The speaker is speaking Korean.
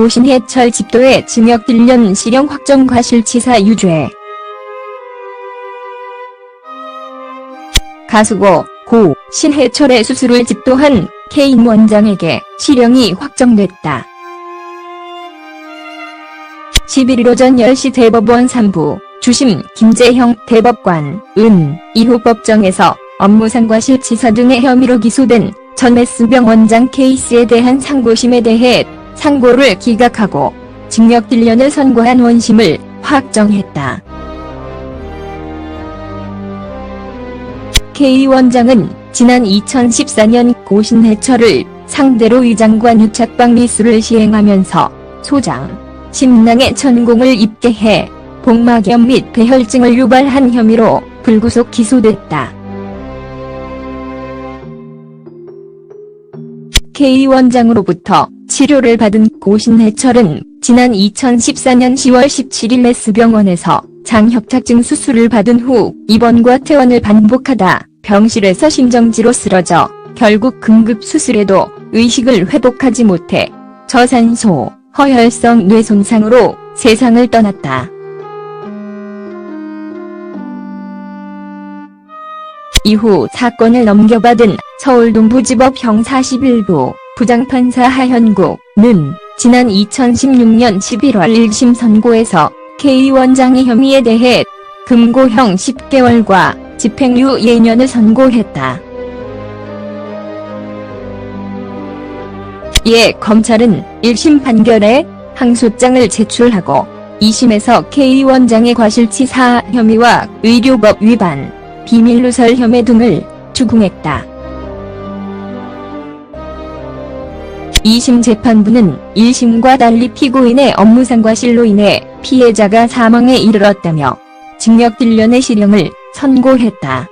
고신해철 집도의 징역 1년 실형 확정 과실치사 유죄. 가수고 고 신해철의 수술을 집도한 K인 원장에게 실형이 확정됐다. 11일 오전 10시 대법원 3부 주심 김재형 대법관 은 이후 법정에서 업무상과실치사 등의 혐의로 기소된 전 S병 원장 케이스에 대한 상고심에 대해 상고를 기각하고 징역 1년을 선고한 원심을 확정했다. K 원장은 지난 2014년 고신해철을 상대로 위장관 유착방 미수를 시행하면서 소장, 심낭에 천공을 입게 해 복막염 및 배혈증을 유발한 혐의로 불구속 기소됐다. K 원장으로부터 치료를 받은 고신해철은 지난 2014년 10월 17일 S병원에서 장협착증 수술을 받은 후 입원과 퇴원을 반복하다 병실에서 심정지로 쓰러져 결국 응급 수술에도 의식을 회복하지 못해 저산소, 허혈성 뇌손상으로 세상을 떠났다. 이후 사건을 넘겨받은 서울동부지법 형사 11부 부장판사 하현국는 지난 2016년 11월 1심 선고에서 K 원장의 혐의에 대해 금고형 10개월과 집행유 예년을 선고했다. 이에 검찰은 1심 판결에 항소장을 제출하고 2심에서 K 원장의 과실치사 혐의와 의료법 위반, 비밀누설 혐의 등을 추궁했다. 2심 재판부는 1심과 달리 피고인의 업무상 과 실로 인해 피해자가 사망에 이르렀다며 징역 1년의 실형을 선고했다.